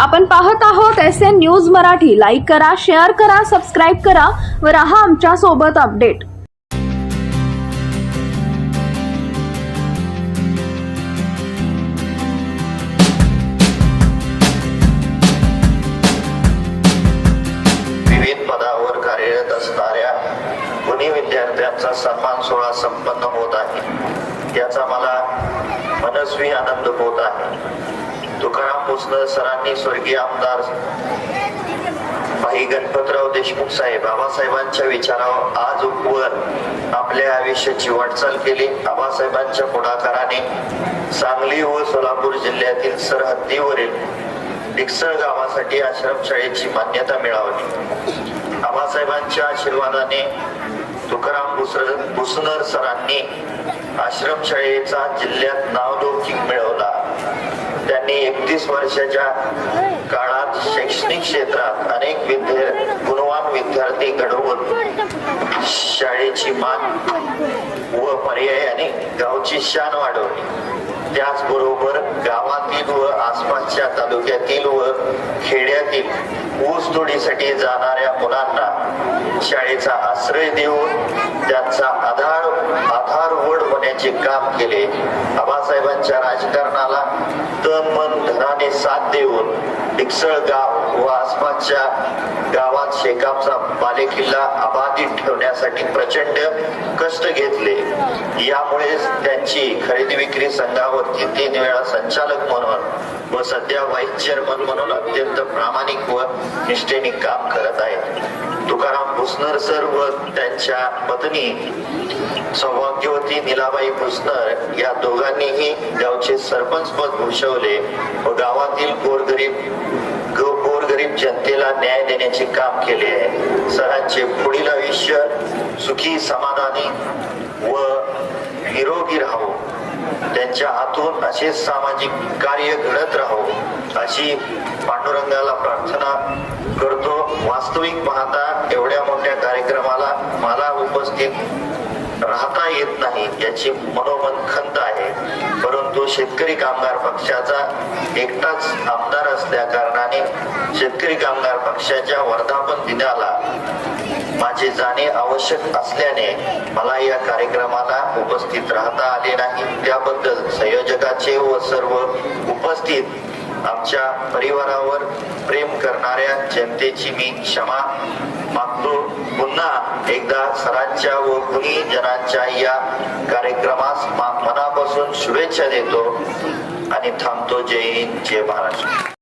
आपण पाहत आहोत S N news Marathi. Like करा शेअर करा सबस्क्राईब करा व राहा आमच्यासोबत अपडेट विविध पदावर कार्यरत असणाऱ्या गुणी विद्यार्थ्यांचा सन्मान सोहळा संपन्न होत आहे? याचा मला मनस्वी आनंद होत आहे. तुकाराम भोसले सरांनी स्वर्गीय आमदार भाई गणपतराव देशमुख साहेब बाबासाहेबांच्या विचारावर आज उपवर आपल्या आयुष्याची वाटचाल केली. बाबासाहेबांच्या पुढाकाराने सांगली व सोलापूर जिल्ह्यातील सरहद्दीवरील डिक्सळ गावासाठी आश्रमशाळेची मान्यता मिळाली. आबासाहेबांच्या आशीर्वादाने तुकाराम भुसनर सरांनी आश्रमशाळेचा जिल्ह्यात नावलौकिक मिळवला. त्यांनी एकतीस वर्षाच्या काळात शैक्षणिक क्षेत्रात अनेक विद्यार्थी गुणवान विद्यार्थी घडवून शाळेची मान व पर्यायाने गावची शान वाढवली. त्याचबरोबर गावातील व आसपासच्या तालुक्यातील व खेड्यातील ऊस तोडीसाठी जाणाऱ्या मुलांना शाळेचा आश्रय देऊन त्यांचा आधार आधारवड होण्याचे काम केले. आबासाहेबांच्या राजकारणाला तन साथ देऊन डिक्सळ गाव व आसपासच्या गावात शेकापचा बालेकिल्ला अबाधित ठेवण्यासाठी प्रचंड कष्ट घेतले. यामुळे त्यांची खरेदी विक्री संघावरती तीन वेळा संचालक म्हणून व सध्या व्हाईस चेअरमन म्हणून अत्यंत प्रामाणिक व निष्ठेने काम करत आहेत. तुकाराम भुसनर सर व त्यांच्या पत्नी सौभाग्यवती निलाबाई भुसनर या दोघांनीही गावचे सरपंच पद भूषवले व गावातील गोरगरीब गोरगरीब जनतेला न्याय देण्याचे काम केले आहे. सरांचे पुढील आयुष्य सुखी समाधानी व निरोगी राहो. त्यांच्या हातून असे सामाजिक कार्य घडत राहो अशी पांडुरंगाला प्रार्थना करतो. वास्तविक पाहता एवढ्या मोठ्या कार्यक्रमाला मला उपस्थित राहता येत नाही याची मनोमन खंत आहे. शेतकरी कामगार पक्षाचा एकटाच आमदार असल्या कारणाने शेतकरी कामगार पक्षाच्या वर्धापन दिनाला माझे जाणे आवश्यक असल्याने मला या कार्यक्रमाला उपस्थित राहता आले नाही. त्याबद्दल संयोजकाचे व सर्व उपस्थित आमच्या परिवारावर प्रेम करणाऱ्या जनतेची मी क्षमा मागतो. पुन्हा एकदा सरांच्या व गुणी जनांच्या या कार्यक्रमास मा- मनापासून शुभेच्छा देतो आणि थांबतो. जय हिंद जय महाराष्ट्र.